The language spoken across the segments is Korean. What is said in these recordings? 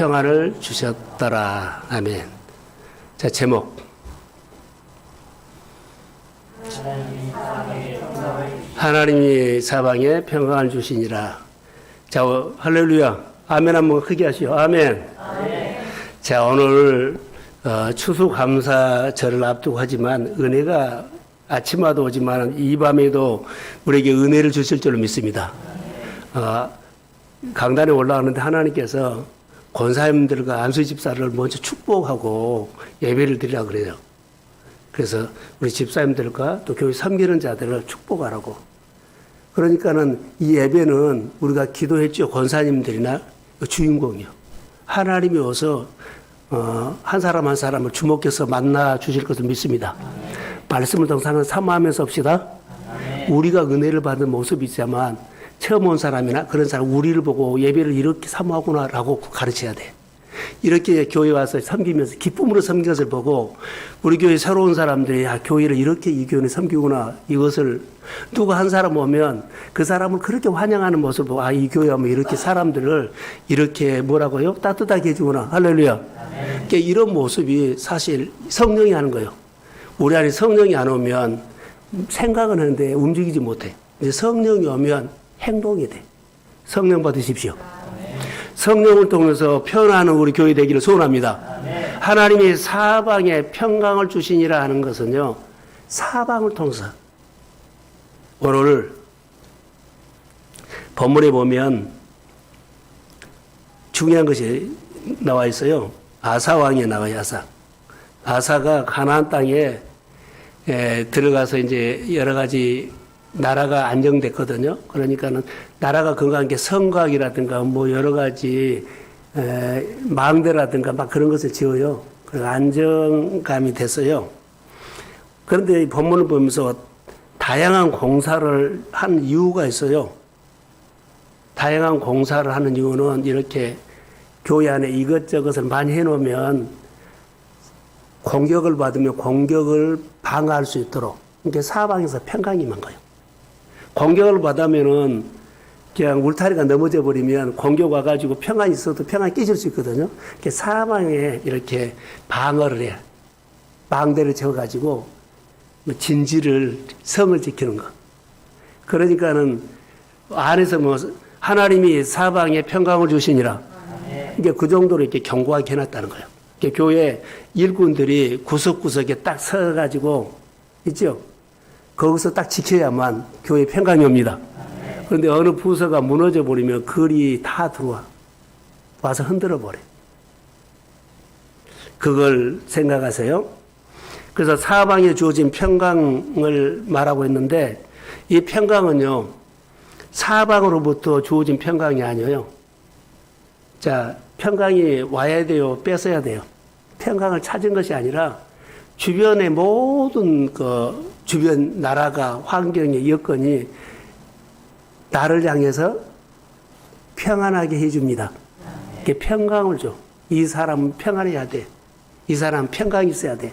평안을 주셨더라. 아멘. 자, 제목. 하나님이 사방에 평강을 주시니라. 자, 어, 할렐루야. 아멘 한번 크게 하시오. 아멘. 자, 오늘 어, 추수감사절을 앞두고 하지만 은혜가 아침마다 오지만 이 밤에도 우리에게 은혜를 주실 줄로 믿습니다. 어, 강단에 올라가는데 하나님께서 권사님들과 안수 집사를 먼저 축복하고 예배를 드리라 그래요. 그래서 우리 집사님들과 또 교회 섬기는 자들을 축복하라고. 그러니까는 이 예배는 우리가 기도했죠. 권사님들이나 주인공이요. 하나님이 와서 어, 한 사람 한 사람을 주목해서 만나 주실 것을 믿습니다. 말씀을 동상은 사모하면서 합시다. 우리가 은혜를 받은 모습이 있지만 처음 온 사람이나 그런 사람 우리를 보고 예배를 이렇게 사모하구나라고 가르쳐야 돼. 이렇게 교회 와서 섬기면서 기쁨으로 섬긴 것을 보고 우리 교회 새로 운 사람들이 아 교회를 이렇게 이 교회는 섬기구나. 이것을 누가 한 사람 오면 그 사람을 그렇게 환영하는 모습을 보고 아 이 교회 하면 이렇게 사람들을 이렇게 뭐라고요? 따뜻하게 해주구나. 할렐루야. 그러니까 이런 모습이 사실 성령이 하는 거예요. 우리 안에 성령이 안 오면 생각은 하는데 움직이지 못해. 이제 성령이 오면 행동이 돼 성령 받으십시오. 성령을 통해서 편안한 우리 교회 되기를 소원합니다. 하나님이 사방에 평강을 주시니라 하는 것은요, 사방을 통해서. 오늘 본문에 보면 중요한 것이 나와 있어요. 아사 왕이 나와요, 아사. 아사가 가나안 땅에 에, 들어가서 이제 여러 가지 나라가 안정됐거든요. 그러니까는 나라가 건강한 게 성곽이라든가 뭐 여러 가지 에, 망대라든가 막 그런 것을 지어요. 그 안정감이 됐어요. 그런데 이 본문을 보면서 다양한 공사를 한 이유가 있어요. 다양한 공사를 하는 이유는 이렇게 교회 안에 이것저것을 많이 해놓으면 공격을 받으면 공격을 방어할 수 있도록 이렇게 사방에서 평강이 만 거예요. 공격을 받으면은 그냥 울타리가 넘어져 버리면 공격 와가지고 평안이 있어도 평안 깨질 수 있거든요. 이렇게 사방에 이렇게 방어를 해. 망대를 채워가지고 뭐 진지를, 성을 지키는 거. 그러니까는 안에서 뭐 하나님이 사방에 평강을 주시니라. 이게 그 정도로 이렇게 견고하게 해놨다는 거예요. 교회 일꾼들이 구석구석에 딱 서가지고, 있죠? 거기서 딱 지켜야만 교회 평강이 옵니다. 그런데 어느 부서가 무너져 버리면 글이 다 들어와. 와서 흔들어 버려. 그걸 생각하세요. 그래서 사방에 주어진 평강을 말하고 있는데 이 평강은요, 사방으로부터 주어진 평강이 아니에요. 자, 평강이 와야 돼요? 뺏어야 돼요? 평강을 찾은 것이 아니라 주변의 모든 그 주변 나라가 환경의 여건이 나를 향해서 평안하게 해줍니다. 이게 평강을 줘. 이 사람은 평안해야 돼. 이 사람 평강이 있어야 돼.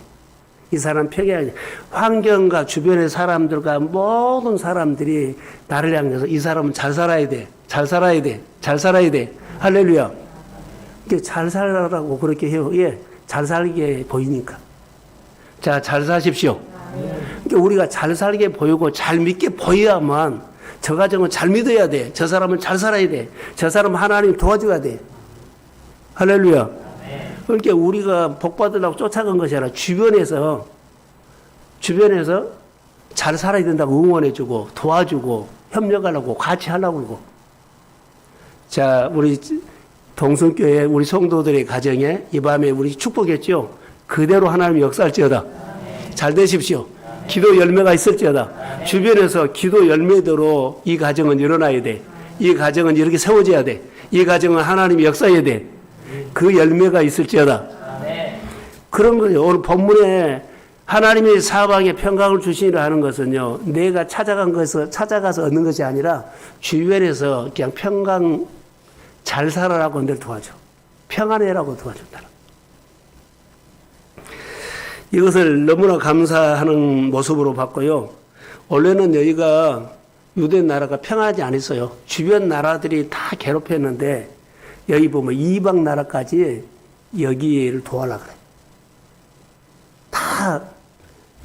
이 사람 돼. 환경과 주변의 사람들과 모든 사람들이 나를 향해서 이 사람은 잘 살아야 돼. 잘 살아야 돼. 잘 살아야 돼. 할렐루야. 이게 잘 살라고 그렇게 해요. 예. 잘 살게 보이니까. 자, 잘 사십시오. 그러니까 우리가 잘 살게 보이고 잘 믿게 보여야만 저 가정은 잘 믿어야 돼. 저 사람은 잘 살아야 돼. 저 사람은 하나님 도와줘야 돼. 할렐루야. 그러니까 우리가 복 받으려고 쫓아간 것이 아니라 주변에서 주변에서 잘 살아야 된다고 응원해주고 도와주고 협력하려고 같이 하려고 그러고. 자, 우리 동성교회 우리 성도들의 가정에 이 밤에 우리 축복했죠. 그대로 하나님 역사할지어다. 잘 되십시오. 기도 열매가 있을지어다. 주변에서 기도 열매대로 이 가정은 일어나야 돼. 이 가정은 이렇게 세워져야 돼. 이 가정은 하나님이 역사해야 돼. 그 열매가 있을지어다. 그런 거죠. 오늘 본문에 하나님이 사방에 평강을 주시니라 하는 것은요, 내가 찾아간 것에서, 찾아가서 얻는 것이 아니라 주변에서 그냥 평강 잘 살아라고 늘 도와줘. 평안해라고 도와준다. 이것을 너무나 감사하는 모습으로 봤고요. 원래는 여기가 유대 나라가 평안하지 않았어요. 주변 나라들이 다 괴롭혔는데 여기 보면 이방 나라까지 여기를 도와라 그래. 다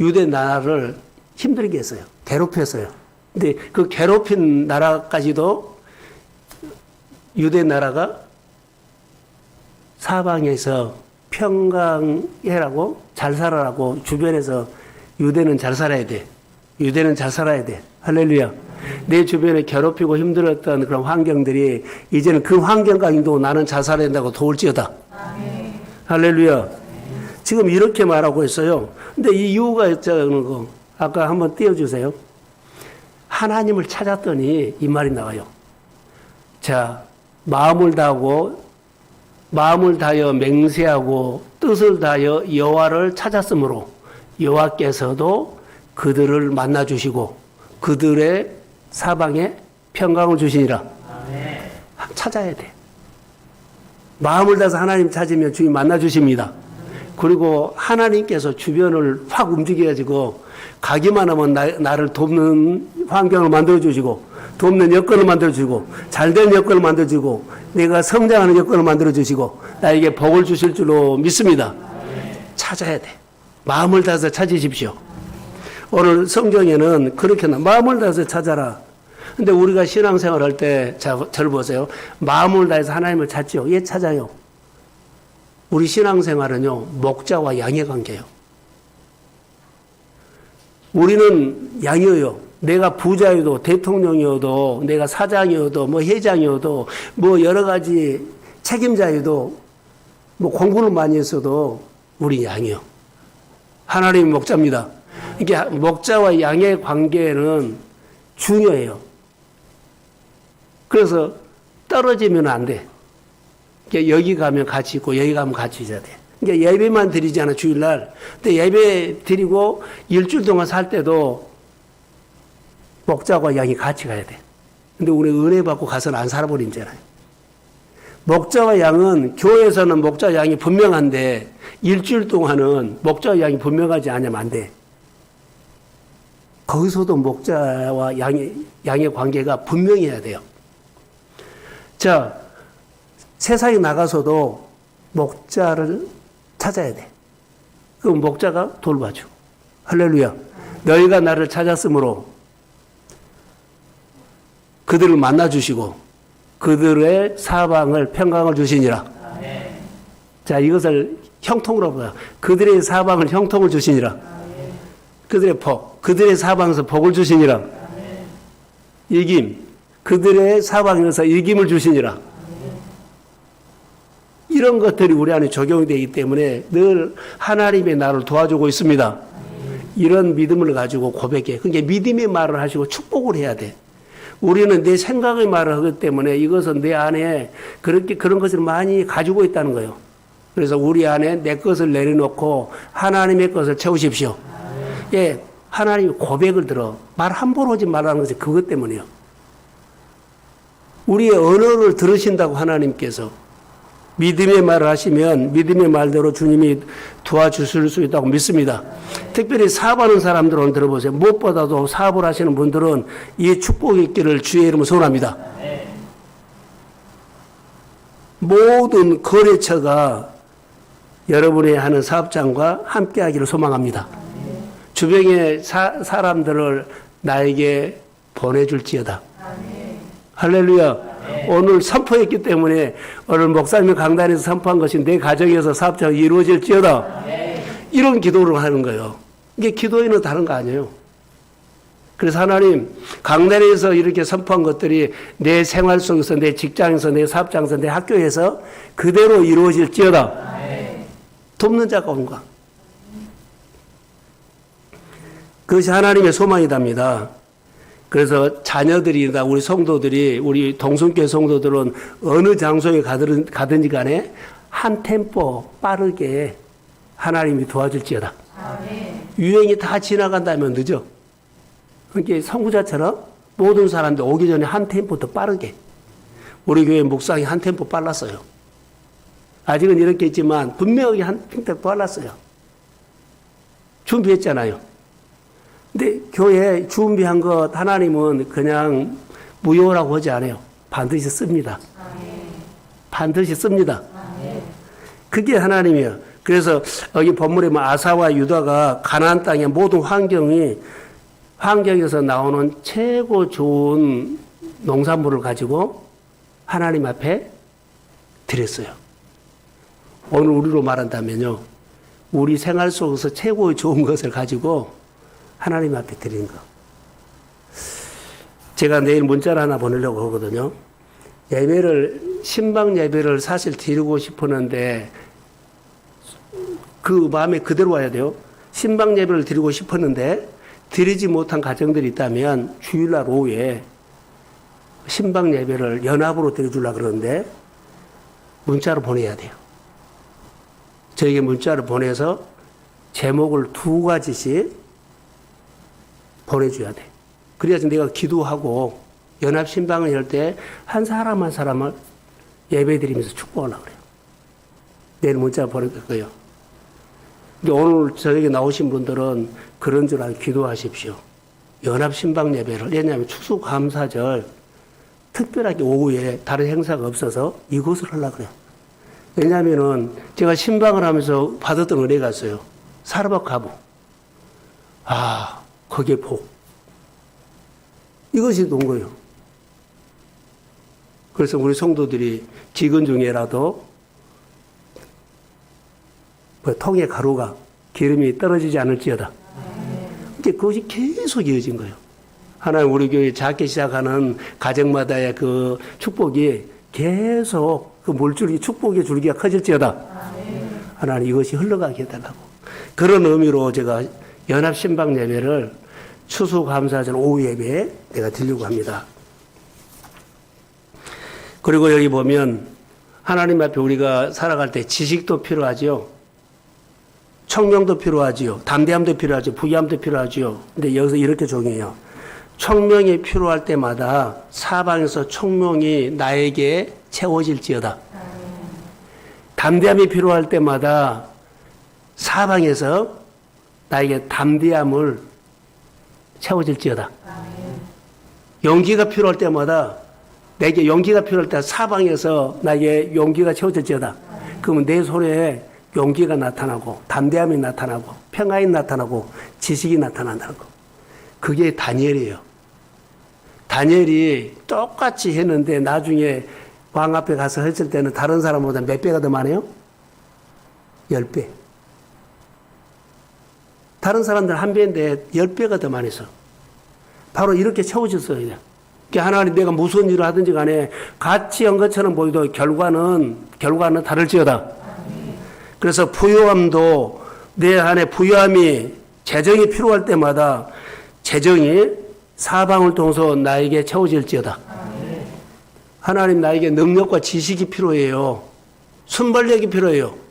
유대 나라를 힘들게 했어요. 괴롭혔어요. 근데 그 괴롭힌 나라까지도 유대 나라가 사방에서 평강해라고 잘 살아라고 주변에서 유대는 잘 살아야 돼. 유대는 잘 살아야 돼. 할렐루야. 내 주변에 괴롭히고 힘들었던 그런 환경들이 이제는 그 환경까지도 나는 잘 살아야 된다고 도울지어다. 할렐루야. 지금 이렇게 말하고 있어요. 근데 이 이유가 있자는 거 아까 한번 띄워주세요. 하나님을 찾았더니 이 말이 나와요. 자, 마음을 다하고 마음을 다하여 맹세하고 뜻을 다하여 여호와를 찾았으므로 여호와께서도 그들을 만나 주시고 그들의 사방에 평강을 주시니라. 찾아야 돼. 마음을 다해서 하나님 찾으면 주님 만나 주십니다. 그리고 하나님께서 주변을 확 움직여가지고 가기만 하면 나, 나를 돕는 환경을 만들어 주시고 돕는 여건을 만들어 주고 잘된 여건을 만들어 주고 내가 성장하는 여건을 만들어 주시고 나에게 복을 주실 줄로 믿습니다. 찾아야 돼. 마음을 다해서 찾으십시오. 오늘 성경에는 그렇게 나 마음을 다해서 찾아라. 근데 우리가 신앙생활 할 때, 자, 저를 보세요. 마음을 다해서 하나님을 찾지요. 예, 찾아요. 우리 신앙생활은요, 목자와 양의 관계예요. 우리는 양이에요. 내가 부자여도 대통령이어도 내가 사장이어도 뭐 회장이어도 뭐 여러 가지 책임자여도 뭐 공부를 많이 했어도 우리 양이요. 하나님이 목자입니다. 이게 목자와 양의 관계는 중요해요. 그래서 떨어지면 안 돼. 그러니까 여기 가면 같이 있고 여기 가면 같이 있어야 돼. 그러니까 예배만 드리잖아 주일날. 근데 예배 드리고 일주일 동안 살 때도 목자와 양이 같이 가야 돼. 근데 우리 은혜 받고 가서는 안 살아버린 잖아요. 목자와 양은 교회에서는 목자 양이 분명한데 일주일 동안은 목자와 양이 분명하지 않으면 안 돼. 거기서도 목자와 양의, 양의 관계가 분명해야 돼요. 자, 세상에 나가서도 목자를 찾아야 돼. 그 목자가 돌봐줘. 할렐루야. 너희가 나를 찾았으므로 그들을 만나 주시고 그들의 사방을 평강을 주시니라. 자, 이것을 형통으로 봐요. 그들의 사방을 형통을 주시니라. 그들의 복, 그들의 사방에서 복을 주시니라. 이김, 그들의 사방에서 이김을 주시니라. 이런 것들이 우리 안에 적용이 되기 때문에 늘 하나님의 나를 도와주고 있습니다. 이런 믿음을 가지고 고백해. 그러니까 믿음의 말을 하시고 축복을 해야 돼. 우리는 내 생각의 말을 하기 때문에 이것은 내 안에 그렇게 그런 것을 많이 가지고 있다는 거예요. 그래서 우리 안에 내 것을 내려놓고 하나님의 것을 채우십시오. 예, 하나님이 고백을 들어 말 함부로 하지 말라는 것이 그것 때문이에요. 우리의 언어를 들으신다고 하나님께서 믿음의 말을 하시면 믿음의 말대로 주님이 도와주실 수 있다고 믿습니다. 특별히 사업하는 사람들은 들어보세요. 무엇보다도 사업을 하시는 분들은 이 축복이 있기를 주의 이름으로 소원합니다. 모든 거래처가 여러분이 하는 사업장과 함께 하기를 소망합니다. 주변의 사, 사람들을 나에게 보내줄지어다. 할렐루야. 오늘 선포했기 때문에 오늘 목사님 강단에서 선포한 것이 내 가정에서 사업장이 이루어질지어다. 이런 기도를 하는 거예요. 이게 기도에는 다른 거 아니에요. 그래서 하나님 강단에서 이렇게 선포한 것들이 내 생활 속에서 내 직장에서 내 사업장에서 내 학교에서 그대로 이루어질지어다. 돕는 자가 온가. 그것이 하나님의 소망이답니다. 그래서 자녀들이나 우리 성도들이 우리 동성교 성도들은 어느 장소에 가든, 가든지 간에 한 템포 빠르게 하나님이 도와줄지어다. 유행이 다 지나간다면 늦어. 그러니까 선구자처럼 모든 사람들 오기 전에 한 템포 더 빠르게. 우리 교회 목상이 한 템포 빨랐어요. 아직은 이렇게 있지만 분명하게 한 템포 빨랐어요. 준비했잖아요. 근데 교회 준비한 것 하나님은 그냥 무효라고 하지 않아요. 반드시 씁니다. 반드시 씁니다. 그게 하나님이에요. 그래서 여기 본문에 뭐 아사와 유다가 가나안 땅의 모든 환경이 환경에서 나오는 최고 좋은 농산물을 가지고 하나님 앞에 드렸어요. 오늘 우리로 말한다면요. 우리 생활 속에서 최고의 좋은 것을 가지고 하나님 앞에 드리는 거. 제가 내일 문자를 하나 보내려고 하거든요. 예배를, 신방 예배를 사실 드리고 싶었는데 그 마음에 그대로 와야 돼요. 신방 예배를 드리고 싶었는데 드리지 못한 가정들이 있다면 주일날 오후에 신방 예배를 연합으로 드려주려고 그러는데 문자로 보내야 돼요. 저에게 문자를 보내서 제목을 두 가지씩 보내줘야 돼. 그래야지 내가 기도하고 연합 신방을 열 때 한 사람 한 사람을 예배 드리면서 축복하려고 그래요. 내일 문자 보낼 거예요. 근데 오늘 저에게 나오신 분들은 그런 줄 알고 기도하십시오. 연합 신방 예배를 왜냐하면 추수감사절 특별하게 오후에 다른 행사가 없어서 이곳을 하려고 그래요. 왜냐하면은 제가 신방을 하면서 받았던 은혜가 있어요. 사르밧 가보. 아, 거기에 복. 이것이 온 거예요. 그래서 우리 성도들이 기근 중에라도 뭐 통에 가루가 기름이 떨어지지 않을지어다. 이제 그것이 계속 이어진 거예요. 하나님 우리 교회 작게 시작하는 가정마다의 그 축복이 계속 그 물줄기 축복의 줄기가 커질지어다. 하나님 이것이 흘러가게 해달라고. 그런 의미로 제가 연합 신방 예배를 추수감사절 오후 예배에 내가 드리려고 합니다. 그리고 여기 보면 하나님 앞에 우리가 살아갈 때 지식도 필요하지요. 청명도 필요하지요. 담대함도 필요하죠. 부귀함도 필요하지요. 근데 여기서 이렇게 정해요. 청명이 필요할 때마다 사방에서 청명이 나에게 채워질지어다. 담대함이 필요할 때마다 사방에서 나에게 담대함을 채워질지어다. 용기가 필요할 때마다 내게 용기가 필요할 때 사방에서 나에게 용기가 채워질지어다. 그러면 내 손에 용기가 나타나고 담대함이 나타나고 평안이 나타나고 지식이 나타난다는 거. 그게 다니엘이에요. 다니엘이 똑같이 했는데 나중에 왕 앞에 가서 했을 때는 다른 사람보다 몇 배가 더 많아요? 열 배. 다른 사람들 한 배인데 열 배가 더 많이 써. 바로 이렇게 채워졌어요. 그러니까 하나님 내가 무슨 일을 하든지 간에 같이 한 것처럼 보이도 결과는, 결과는 다를지어다. 그래서 부유함도 내 안에 부유함이 재정이 필요할 때마다 재정이 사방을 통해서 나에게 채워질지어다. 하나님 나에게 능력과 지식이 필요해요. 순발력이 필요해요.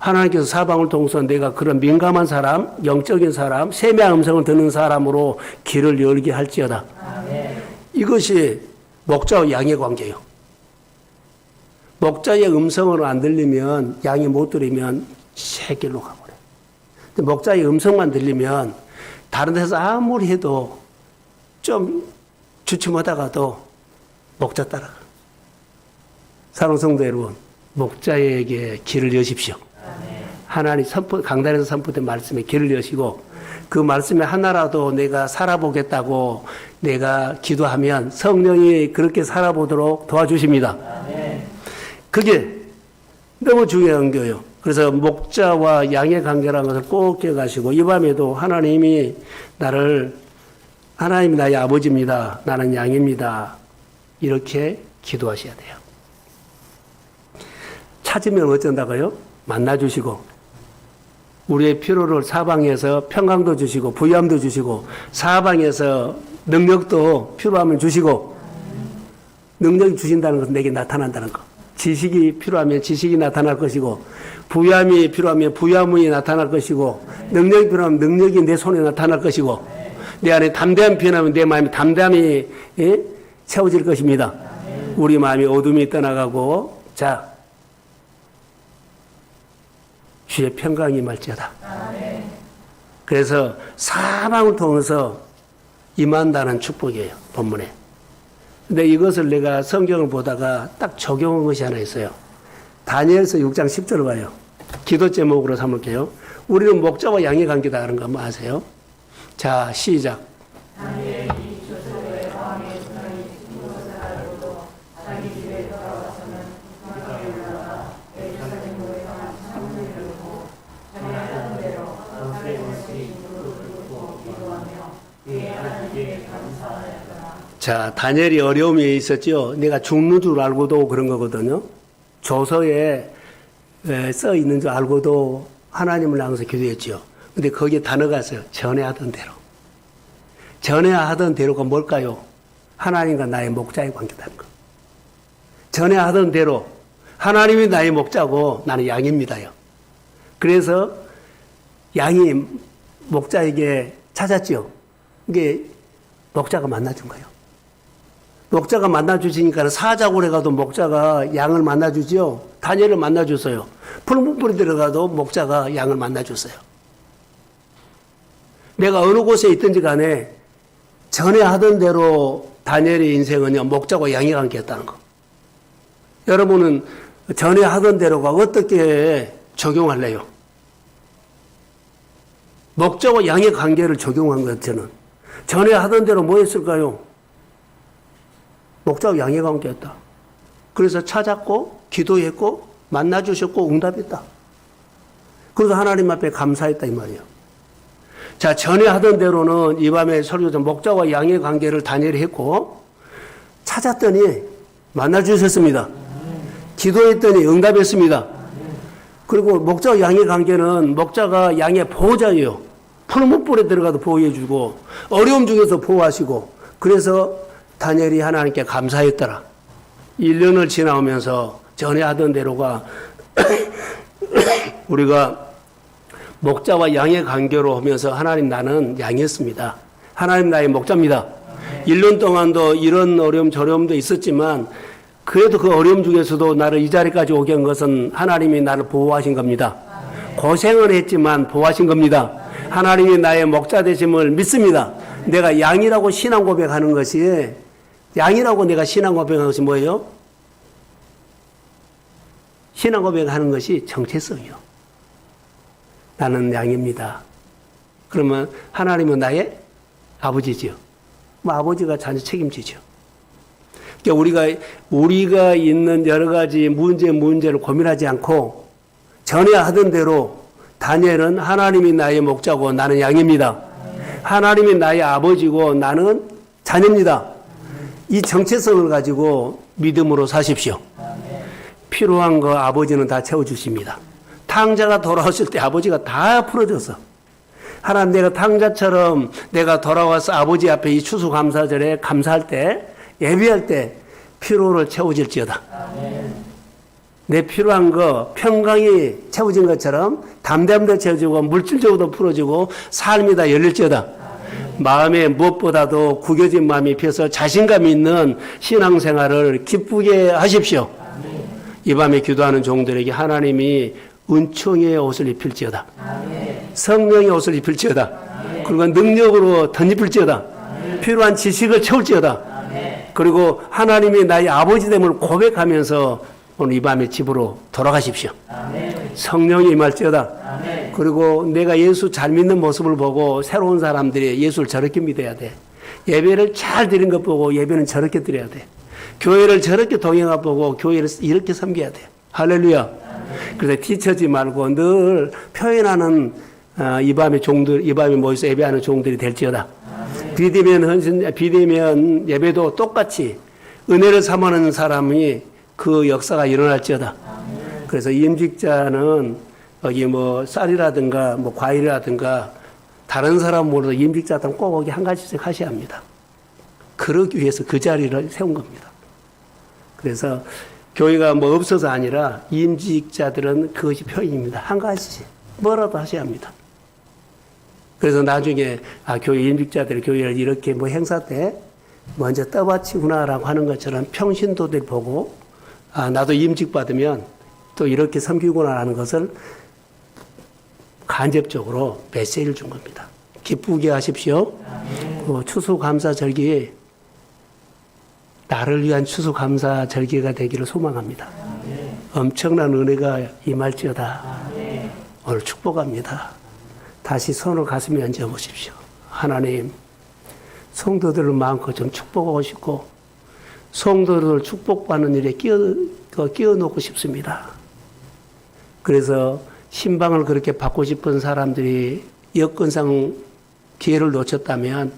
하나님께서 사방을 통해서 내가 그런 민감한 사람, 영적인 사람, 세미한 음성을 듣는 사람으로 길을 열게 할지어다. 이것이 목자와 양의 관계예요. 목자의 음성을 안 들리면 양이 못 들으면 새 길로 가버려. 근데 목자의 음성만 들리면 다른 데서 아무리 해도 좀 주춤하다가도 목자 따라가. 사랑 성도 여러분, 목자에게 길을 여십시오. 하나님 선포, 강단에서 선포된 말씀에 길을 여시고 그 말씀에 하나라도 내가 살아보겠다고 내가 기도하면 성령이 그렇게 살아보도록 도와주십니다. 그게 너무 중요한 거예요. 그래서 목자와 양의 관계라는 것을 꼭 기억하시고 이 밤에도 하나님이 나를 하나님이 나의 아버지입니다. 나는 양입니다. 이렇게 기도하셔야 돼요. 찾으면 어쩐다고요? 만나주시고 우리의 필요를 사방에서 평강도 주시고 부유함도 주시고 사방에서 능력도 필요하면 주시고 능력이 주신다는 것은 내게 나타난다는 것. 지식이 필요하면 지식이 나타날 것이고 부유함이 필요하면 부유함이 나타날 것이고 능력이 필요하면 능력이 내 손에 나타날 것이고 내 안에 담대함이 필요하면 내 마음에 담대함이 예? 채워질 것입니다. 우리 마음이 어둠이 떠나가고 자 주의 평강이 말지어다. 그래서 사방을 통해서 임한다는 축복이에요. 본문에. 근데 이것을 내가 성경을 보다가 딱 적용한 것이 하나 있어요. 다니엘서 6장 10절을 봐요. 기도 제목으로 삼을게요. 우리는 목자와 양의 관계다 하는 거뭐 아세요? 자, 시작. 자, 다니엘이 어려움이 있었죠. 내가 죽는 줄 알고도 그런 거거든요. 조서에 에, 써 있는 줄 알고도 하나님을 향해서 기도했죠. 근데 거기에 단어가 있어요. 전에 하던 대로. 전에 하던 대로가 뭘까요? 하나님과 나의 목자의 관계다는 거. 전에 하던 대로 하나님이 나의 목자고 나는 양입니다요. 그래서 양이 목자에게 찾았지요. 이게 목자가 만나준 거예요. 목자가 만나주시니까 사자굴에 가도 목자가 양을 만나주지요. 다니엘을 만나줬어요. 풀무불에 들어가도 목자가 양을 만나줬어요. 내가 어느 곳에 있든지 간에 전에 하던 대로 다니엘의 인생은요, 목자와 양의 관계였다는 거. 여러분은 전에 하던 대로가 어떻게 적용할래요? 목자와 양의 관계를 적용한 것 저는. 전에 하던 대로 뭐 했을까요? 목자와 양의 관계였다. 그래서 찾았고, 기도했고, 만나 주셨고, 응답했다. 그래서 하나님 앞에 감사했다, 이 말이에요. 자, 전에 하던 대로는 이 밤에 설교자 목자와 양의 관계를 다니엘이 했고, 찾았더니 만나 주셨습니다. 기도했더니 응답했습니다. 그리고 목자와 양의 관계는 목자가 양의 보호자예요. 푸른 뿔에 들어가도 보호해주고, 어려움 중에서 보호하시고, 그래서 다니엘이 하나님께 감사했더라. 1년을 지나오면서 전에 하던 대로가 우리가 목자와 양의 관계로 하면서 하나님 나는 양이었습니다. 하나님 나의 목자입니다. 1년 동안도 이런 어려움 저려움도 있었지만 그래도 그 어려움 중에서도 나를 이 자리까지 오게 한 것은 하나님이 나를 보호하신 겁니다. 고생을 했지만 보호하신 겁니다. 하나님이 나의 목자 되심을 믿습니다. 내가 양이라고 신앙 고백하는 것이 양이라고 내가 신앙 고백하는 것이 뭐예요? 신앙 고백하는 것이 정체성이요. 나는 양입니다. 그러면 하나님은 나의 아버지지요. 뭐 아버지가 자녀 책임지죠. 그러니까 우리가 우리가 있는 여러 가지 문제 문제를 고민하지 않고 전에 하던 대로 다니엘은 하나님이 나의 목자고 나는 양입니다. 하나님이 나의 아버지고 나는 자녀입니다. 이 정체성을 가지고 믿음으로 사십시오. 필요한 거 아버지는 다 채워주십니다. 탕자가 돌아왔을 때 아버지가 다 풀어줘서 하나님 내가 탕자처럼 내가 돌아와서 아버지 앞에 이 추수감사절에 감사할 때 예배할 때 피로를 채워질지어다. 내 필요한 거 평강이 채워진 것처럼 담대함도 채워지고 물질적으로도 풀어지고 삶이 다 열릴지어다. 마음에 무엇보다도 구겨진 마음이 펴서 자신감 있는 신앙생활을 기쁘게 하십시오. 이 밤에 기도하는 종들에게 하나님이 은총의 옷을 입힐지어다. 성령의 옷을 입힐지어다. 그리고 능력으로 덧입힐지어다. 필요한 지식을 채울지어다. 그리고 하나님이 나의 아버지됨을 고백하면서 오늘 이 밤에 집으로 돌아가십시오. 성령이 임할지어다. 그리고 내가 예수 잘 믿는 모습을 보고 새로운 사람들이 예수를 저렇게 믿어야 돼. 예배를 잘 드린 것 보고 예배는 저렇게 드려야 돼. 교회를 저렇게 동행하 보고 교회를 이렇게 섬겨야 돼. 할렐루야. 그래서 뒤처지 말고 늘 표현하는 어, 이 밤의 종들, 이 밤에 모여서 예배하는 종들이 될지어다. 비대면 헌신, 비대면 예배도 똑같이 은혜를 삼하는 사람이 그 역사가 일어날지어다. 그래서 임직자는 여기 뭐 쌀이라든가 뭐 과일이라든가 다른 사람 모르도 임직자들은 꼭 여기 한 가지씩 하셔야 합니다. 그러기 위해서 그 자리를 세운 겁니다. 그래서 교회가 뭐 없어서 아니라 임직자들은 그것이 표현입니다. 한 가지 뭐라도 하셔야 합니다. 그래서 나중에 아 교회 임직자들이 교회를 이렇게 뭐 행사 때 먼저 떠받치구나라고 하는 것처럼 평신도들 보고 아 나도 임직 받으면 또 이렇게 섬기구나라는 것을 간접적으로 메시지를 준 겁니다. 기쁘게 하십시오. 그 추수감사 절기 나를 위한 추수감사 절기가 되기를 소망합니다. 엄청난 은혜가 임할지어다. 오늘 축복합니다. 다시 손을 가슴에 얹어 보십시오. 하나님, 성도들을 마음껏 좀 축복하고 싶고, 성도들 축복받는 일에 끼어, 그 끼어 놓고 싶습니다. 그래서 신방을 그렇게 받고 싶은 사람들이 여건상 기회를 놓쳤다면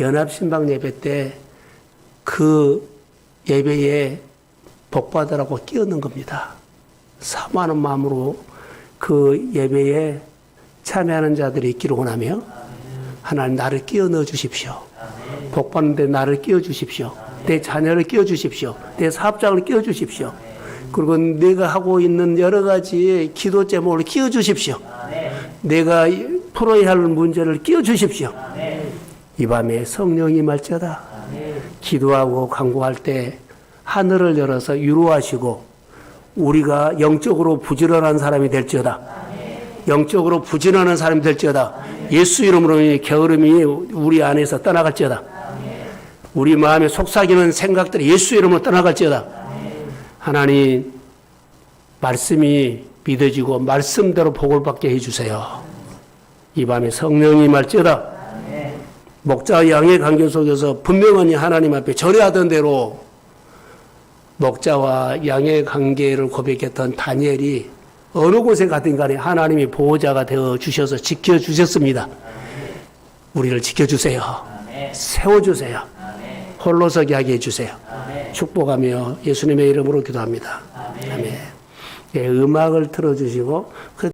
연합신방 예배 때 그 예배에 복받으라고 끼얹는 겁니다. 사모하는 마음으로 그 예배에 참여하는 자들이 있기를 원하며 하나님 나를 끼워 넣어 주십시오. 복 받는데 나를 끼워 주십시오. 내 자녀를 끼워 주십시오. 내 사업장을 끼워 주십시오. 그리고 내가 하고 있는 여러 가지 기도 제목을 끼워 주십시오. 내가 풀어야 할 문제를 끼워 주십시오. 이 밤에 성령이 말지어다. 기도하고 간구할 때 하늘을 열어서 위로하시고 우리가 영적으로 부지런한 사람이 될지어다. 영적으로 부지런한 사람이 될지어다. 예수 이름으로 이 게으름이 우리 안에서 떠나갈지어다. 우리 마음에 속삭이는 생각들이 예수 이름으로 떠나갈지어다. 하나님 말씀이 믿어지고 말씀대로 복을 받게 해주세요. 이 밤에 성령이 말지어다. 목자와 양의 관계 속에서 분명히 하나님 앞에 절해하던 대로 목자와 양의 관계를 고백했던 다니엘이 어느 곳에 가든 간에 하나님이 보호자가 되어 주셔서 지켜 주셨습니다. 우리를 지켜 주세요. 세워 주세요. 홀로서기 하게 해 주세요. 축복하며 예수님의 이름으로 기도합니다. 아멘. 예, 음악을 틀어 주시고